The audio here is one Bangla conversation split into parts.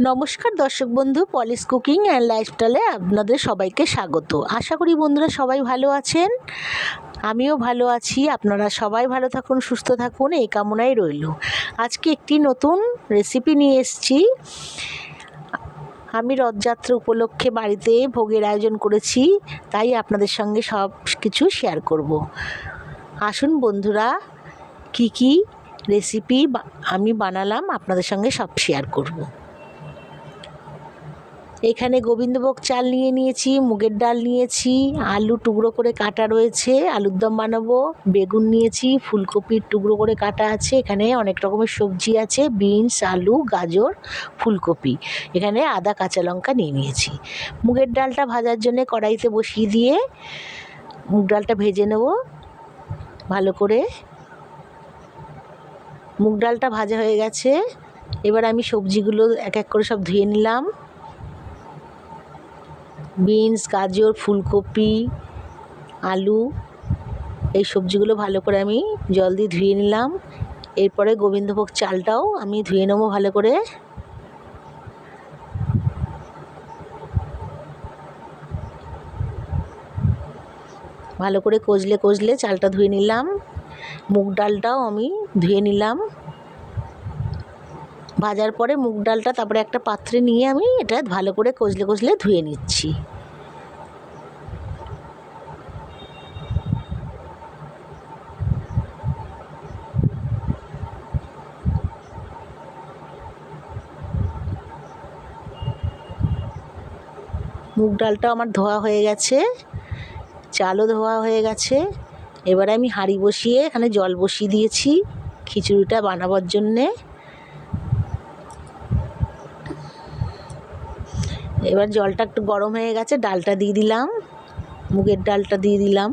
নমস্কার দর্শক বন্ধু, পলিশ কুকিং অ্যান্ড লাইফস্টাইলে আপনাদের সবাইকে স্বাগত। আশা করি বন্ধুরা সবাই ভালো আছেন। আমিও ভালো আছি। আপনারা সবাই ভালো থাকুন, সুস্থ থাকুন, এই কামনাই রইল। আজকে একটি নতুন রেসিপি নিয়ে এসেছি। আমি রথযাত্রা উপলক্ষে বাড়িতে ভোগের আয়োজন করেছি, তাই আপনাদের সঙ্গে সব কিছু শেয়ার করব। আসুন বন্ধুরা, কি কি রেসিপি আমি বানালাম আপনাদের সঙ্গে সব শেয়ার করব। এখানে গোবিন্দভোগ চাল নিয়ে নিয়েছি, মুগের ডাল নিয়েছি, আলু টুকরো করে কাটা রয়েছে, আলুর দম বানাবো, বেগুন নিয়েছি, ফুলকপির টুকরো করে কাটা আছে, এখানে অনেক রকমের সবজি আছে, বিনস, আলু, গাজর, ফুলকপি, এখানে আদা, কাঁচা লঙ্কা নিয়ে নিয়েছি। মুগের ডালটা ভাজার জন্য কড়াইতে বসিয়ে দিয়ে মুগ ডালটা ভেজে নেব, ভালো করে। মুগ ডালটা ভাজা হয়ে গেছে, এবার আমি সবজিগুলো এক এক করে সব ধুয়ে নিলাম। বিনস, গাজর, ফুলকপি, আলু, এই সবজিগুলো ভালো করে আমি জল দিয়ে ধুয়ে নিলাম। এরপরে গোবিন্দভোগ চালটাও আমি ধুয়ে নেব ভালো করে। ভালো করে কষলে কষলে চালটা ধুয়ে নিলাম। মুগ ডালটাও আমি ধুয়ে নিলাম। ভাজার পরে মুগ ডালটা তারপরে একটা পাত্রে নিয়ে আমি এটা ভালো করে কষলে কষলে ধুয়ে নিচ্ছি। মুগ ডালটাও আমার ধোয়া হয়ে গেছে, চালও ধোয়া হয়ে গেছে। এবারে আমি হাঁড়ি বসিয়ে এখানে জল বসিয়ে দিয়েছি, খিচুড়িটা বানাবার জন্যে। এবার জলটা একটু গরম হয়ে গেছে, ডালটা দিয়ে দিলাম, মুগের ডালটা দিয়ে দিলাম,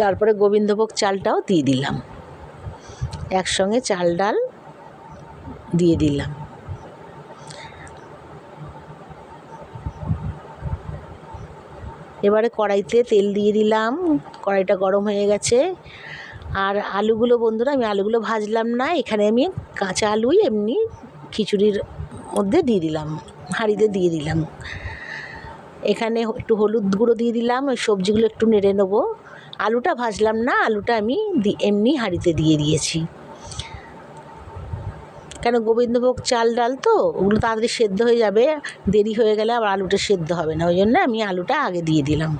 তারপরে গোবিন্দভোগ চালটাও দিয়ে দিলাম। একসঙ্গে চাল, ডাল দিয়ে দিলাম। এবারে কড়াইতে তেল দিয়ে দিলাম, কড়াইটা গরম হয়ে গেছে। আর আলুগুলো বন্ধুরা, আমি আলুগুলো ভাজলাম না, এখানে আমি কাঁচা আলুই এমনি খিচুড়ির মধ্যে দিয়ে দিলাম। হাঁড়িতে দিয়ে দিলাম। এখানে একটু হলুদ গুঁড়ো দিয়ে দিলাম, ওই সবজিগুলো একটু নেড়ে নেব। আলুটা ভাজলাম না, আলুটা আমি এমনি হাঁড়িতে দিয়ে দিয়েছি। কেন গোবিন্দভোগ চাল ডাল তো, ওগুলো তাড়াতাড়ি সেদ্ধ হয়ে যাবে, দেরি হয়ে গেলে আবার আলুটা সেদ্ধ হবে না, ওই জন্য আমি আলুটা আগে দিয়ে দিলাম।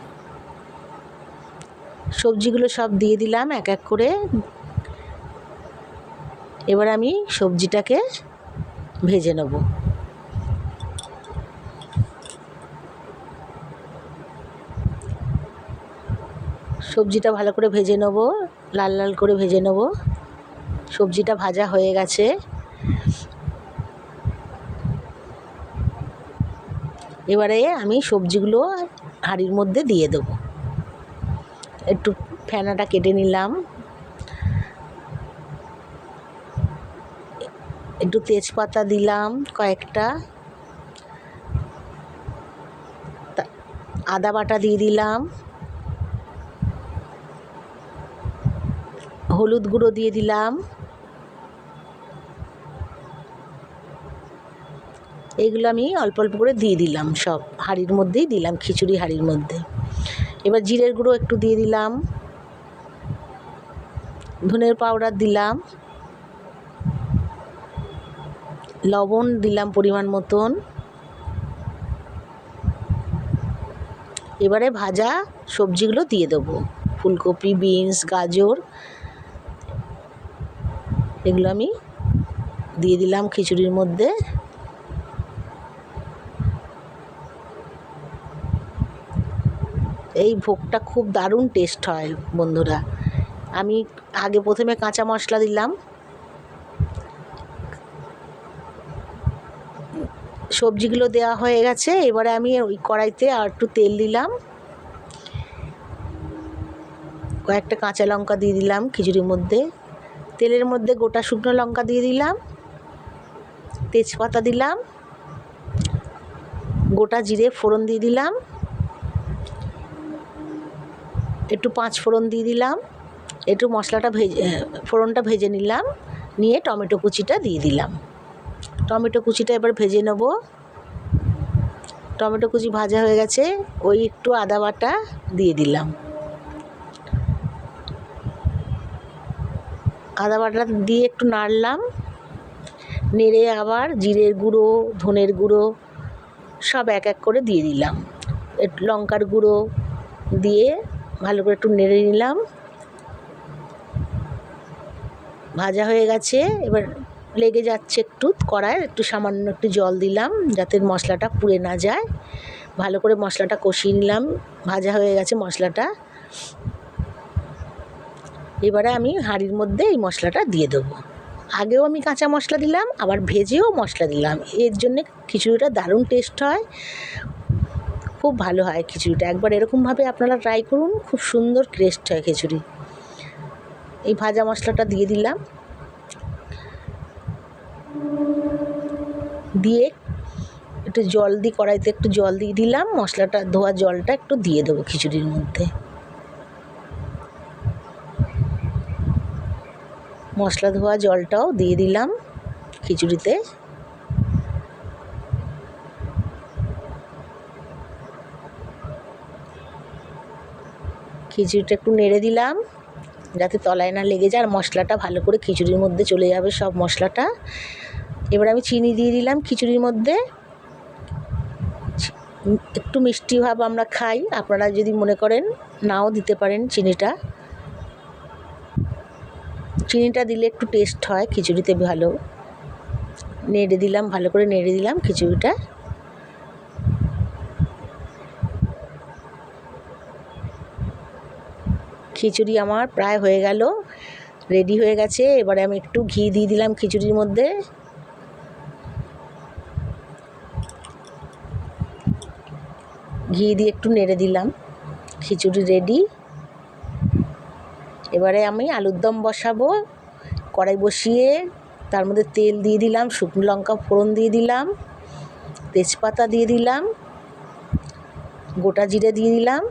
সবজিগুলো সব দিয়ে দিলাম এক এক করে। এবার আমি সবজিটাকে ভেজে নেব। সবজিটা ভালো করে ভেজে নেব, লাল লাল করে ভেজে নেব। সবজিটা ভাজা হয়ে গেছে। এবারে আমি সবজিগুলো হাঁড়ির মধ্যে দিয়ে দেবো। একটু ফেনাটা কেটে নিলাম। একটু তেজপাতা দিলাম কয়েকটা। আদা বাটা দিয়ে দিলাম। হলুদ গুঁড়ো দিয়ে দিলাম। এগুলো আমি অল্প অল্প করে দিয়ে দিলাম, সব হাঁড়ির মধ্যেই দিলাম, খিচুড়ি হাঁড়ির মধ্যে। এবার জিরের গুঁড়ো একটু দিয়ে দিলাম। ধনের পাউডার দিলাম। লবণ দিলাম পরিমাণ মতন। এবারে ভাজা সবজিগুলো দিয়ে দেবো। ফুলকপি, বিনস, গাজর। এগুলো আমি দিয়ে দিলাম খিচুড়ির মধ্যে। এই ভোগটা খুব দারুণ টেস্ট হয় বন্ধুরা। আমি আগে প্রথমে কাঁচা মশলা দিলাম। সবজিগুলো দেওয়া হয়ে গেছে, এবারে আমি ওই কড়াইতে আর একটু তেল দিলাম। কয়েকটা কাঁচা লঙ্কা দিয়ে দিলাম খিচুড়ির মধ্যে। তেলের মধ্যে গোটা শুকনো লঙ্কা দিয়ে দিলাম, তেজপাতা দিলাম, গোটা জিরে ফোড়ন দিয়ে দিলাম, একটু পাঁচ ফোড়ন দিয়ে দিলাম, একটু মশলাটা ভেজে ফোড়নটা ভেজে নিলাম, নিয়ে টমেটো কুচিটা দিয়ে দিলাম। টমেটো কুচিটা এবার ভেজে নেব। টমেটো কুচি ভাজা হয়ে গেছে, ওই একটু আদা বাটা দিয়ে দিলাম। আদা বাটা দিয়ে একটু নাড়লাম। নেড়ে আবার জিরের গুঁড়ো, ধনের গুঁড়ো সব এক এক করে দিয়ে দিলাম। একটু লঙ্কার গুঁড়ো দিয়ে ভালো করে একটু নেড়ে নিলাম। ভাজা হয়ে গেছে। এবার লেগে যাচ্ছে একটু কড়ায় একটু সামান্য একটু জল দিলাম যাতে মশলাটা পুড়ে না যায়। ভালো করে মশলাটা কষিয়ে নিলাম। ভাজা হয়ে গেছে মশলাটা। এবারে আমি হাঁড়ির মধ্যে এই মশলাটা দিয়ে দেবো। আগেও আমি কাঁচা মশলা দিলাম, আবার ভেজেও মশলা দিলাম। এর জন্যে খিচুড়িটা দারুণ টেস্ট হয়। খুব ভালো হয় খিচুড়িটা। একবার এরকমভাবে আপনারা ট্রাই করুন, খুব সুন্দর টেস্ট হয় খিচুড়ি। এই ভাজা মশলাটা দিয়ে দিলাম। দিয়ে একটু জল দিয়ে কড়াইতে একটু জল দিয়ে দিলাম। মশলাটা, ধোয়া জলটা একটু দিয়ে দেবো খিচুড়ির মধ্যে। মশলা ধোয়া জলটাও দিয়ে দিলাম খিচুড়িতে। খিচুড়িটা একটু নেড়ে দিলাম যাতে তলায় না লেগে যায় আর মশলাটা ভালো করে খিচুড়ির মধ্যে চলে যাবে সব মশলাটা। এবার আমি চিনি দিয়ে দিলাম খিচুড়ির মধ্যে। একটু মিষ্টি ভাব আমরা খাই, আপনারা যদি মনে করেন নাও দিতে পারেন চিনিটা। চিনিটা দিলে একটু টেস্ট হয়, খিচুড়িতে ভালো। নেড়ে দিলাম, ভালো করে নেড়ে দিলাম খিচুড়িটা। খিচুড়ি আমার প্রায় হয়ে গেল রেডি হয়ে গেছে। এবারে আমি একটু ঘি দিয়ে দিলাম খিচুড়ির মধ্যে। ঘি দিয়ে একটু নেড়ে দিলাম, খিচুড়ি রেডি এবারে আমি আলুর দম বসাবো, কড়াই বসিয়ে তার মধ্যে তেল দিয়ে দিলাম, শুকনো লঙ্কা ফোড়ন দিয়ে দিলাম, তেজপাতা দিয়ে দিলাম, গোটা জিরে দিয়ে দিলাম।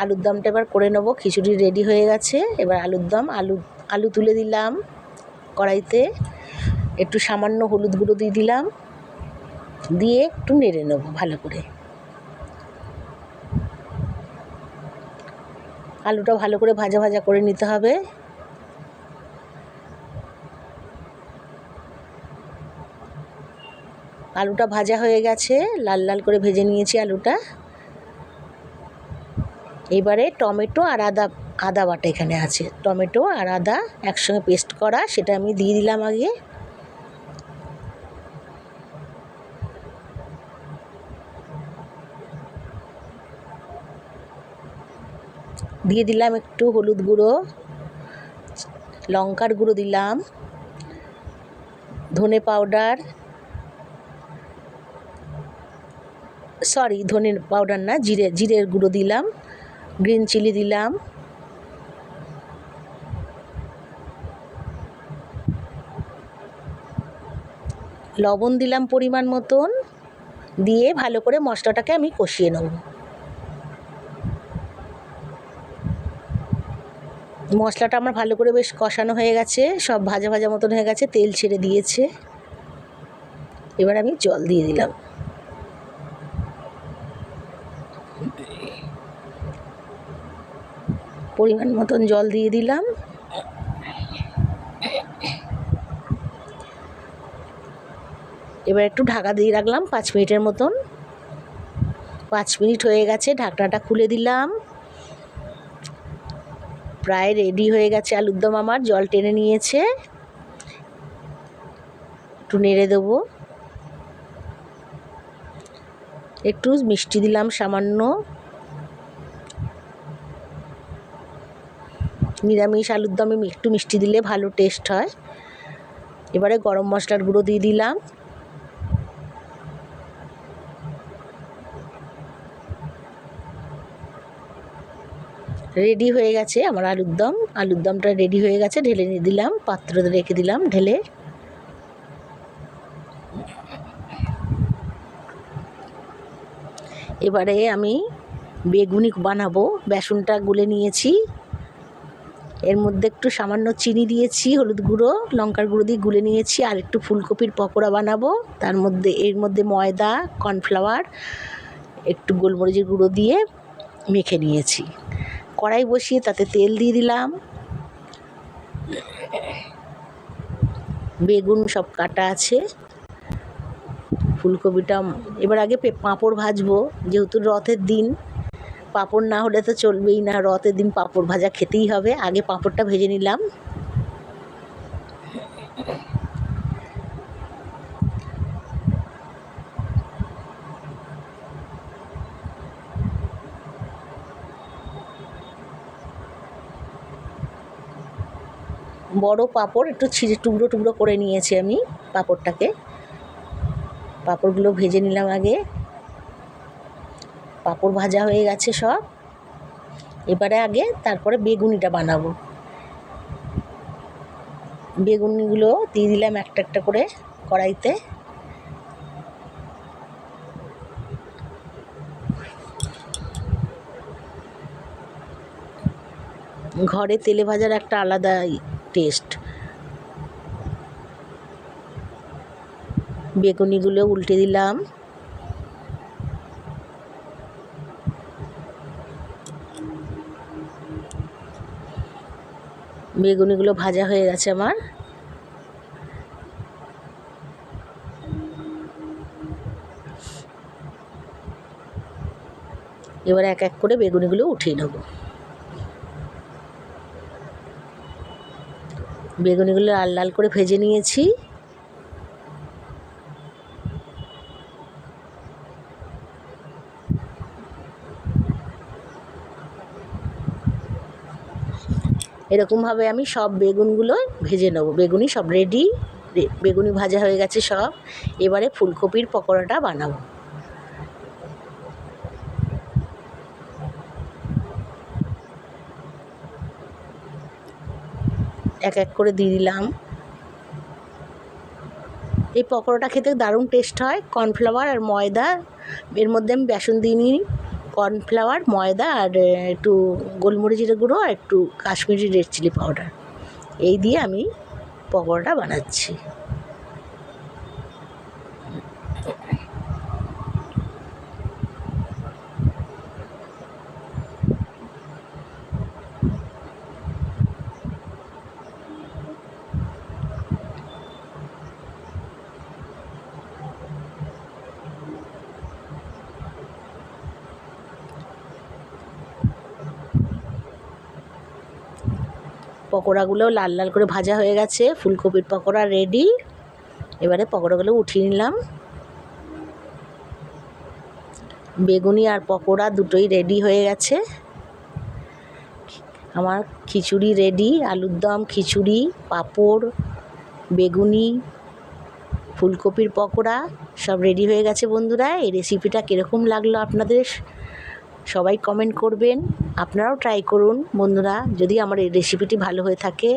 আলুর দমটা এবার করে নেব, খিচুড়ি রেডি হয়ে গেছে, এবার আলুর দম, আলু আলু তুলে দিলাম কড়াইতে, একটু সামান্য হলুদ গুঁড়ো দিয়ে দিলাম, দিয়ে একটু নেড়ে নেব ভালো করে। আলুটা ভালো করে ভাজা ভাজা করে নিতে হবে। আলুটা ভাজা হয়ে গেছে, লাল লাল করে ভেজে নিয়েছি আলুটা। এবারে টমেটো আর আদা আদা বাটা এখানে আছে। টমেটো আর আদা একসঙ্গে পেস্ট করা, সেটা আমি দিয়ে দিলাম আগে। দিয়ে দিলাম একটু হলুদ গুঁড়ো, লঙ্কার গুঁড়ো দিলাম, ধনে পাউডার সরি ধনে পাউডার না, জিরে, জিরের গুঁড়ো দিলাম গ্রিন চিলি দিলাম। লবণ দিলাম পরিমাণ মতন, দিয়ে ভালো করে মশলাটাকে আমি কষিয়ে নেব। মশলাটা আমার ভালো করে বেশ কষানো হয়ে গেছে। সব ভাজা ভাজা মতন হয়ে গেছে, তেল ছেড়ে দিয়েছে। এবার আমি জল দিয়ে দিলাম। পরিমাণ মতন জল দিয়ে দিলাম। এবার একটু ঢাকা দিয়ে রাখলাম পাঁচ মিনিটের মতন। পাঁচ মিনিট হয়ে গেছে, ঢাকনাটা খুলে দিলাম। প্রায় রেডি হয়ে গেছে আলুর দম আমার, জল টেনে নিয়েছে। একটু নেড়ে দেবো। একটু মিষ্টি দিলাম সামান্য। নিরামিষ আলুর দমে একটু মিষ্টি দিলে ভালো টেস্ট হয়। এবারে গরম মশলার গুঁড়ো দিয়ে দিলাম। রেডি হয়ে গেছে আমার আলুর দম। আলুর দমটা রেডি হয়ে গেছে, ঢেলে নিয়ে দিলাম পাত্র রেখে দিলাম, ঢেলে। এবারে আমি বেগুনি বানাবো, বেসনটা গুলে নিয়েছি। এর মধ্যে একটু সামান্য চিনি দিয়েছি, হলুদ গুঁড়ো, লঙ্কার গুঁড়ো দিয়ে গুলে নিয়েছি, আর একটু ফুলকপির পকোড়া বানাবো। তার মধ্যে, এর মধ্যে ময়দা, কর্নফ্লাওয়ার, একটু গোলমরিচের গুঁড়ো দিয়ে মেখে নিয়েছি। কড়াই বসিয়ে তাতে তেল দিয়ে দিলাম। বেগুন সব কাটা আছে। ফুলকপিটা এবার আগে পাঁপড় ভাজবো, যেহেতু রথের দিন। পাঁপড় না হলে তো চলবেই না, রথের দিন পাঁপড় ভাজা খেতেই হবে। আগে পাঁপড়টা ভেজে নিলাম। বড় পাঁপড় একটু ছিঁড়ে টুকরো টুকরো করে নিয়েছি আমি পাঁপড়টাকে। পাঁপড়গুলো ভেজে নিলাম আগে। পাঁপড় ভাজা হয়ে গেছে সব। এবারে আগে তারপরে বেগুনিটা বানাবো। বেগুনিগুলো দিয়ে দিলাম একটা একটা করে কড়াইতে। ঘরে তেলে ভাজার একটা আলাদা টেস্ট। বেগুনিগুলো উল্টে দিলাম। বেগুনিগুলো ভাজা হয়ে গেছে আমার। এবার এক এক করে বেগুনিগুলো উঠিয়ে নেব। বেগুনিগুলো লাল লাল করে ভেজে নিয়েছি। এরকমভাবে আমি সব বেগুনগুলো ভেজে নেব। বেগুনি সব রেডি বেগুনি ভাজা হয়ে গেছে সব। এবারে ফুলকপির পকোড়াটা বানাবো। এক এক করে দিয়ে দিলাম। এই পকোড়াটা খেতে দারুণ টেস্ট হয়। কর্নফ্লাওয়ার আর ময়দা, এর মধ্যে আমি বেসন দিয়ে নিই। কর্নফ্লাওয়ার ময়দা আর একটু গোলমরিচের গুঁড়ো আর একটু কাশ্মীরি রেড চিলি পাউডার এই দিয়ে আমি পকোড়াটা বানাচ্ছি। পকোড়াগুলো লাল লাল করে ভাজা হয়ে গেছে, ফুলকপির পকোড়া রেডি এবারে পকোড়াগুলো উঠিয়ে নিলাম। বেগুনি আর পকোড়া দুটোই রেডি হয়ে গেছে। আমার খিচুড়ি রেডি আলুর দম, খিচুড়ি, পাঁপড়, বেগুনি, ফুলকপির পকোড়া সব রেডি হয়ে গেছে বন্ধুরা। এই রেসিপিটা কীরকম লাগল আপনাদের? সবাই কমেন্ট করবেন। আপনারাও ট্রাই করুন। বন্ধুরা যদি আমার এই রেসিপিটি ভালো হয়ে থাকে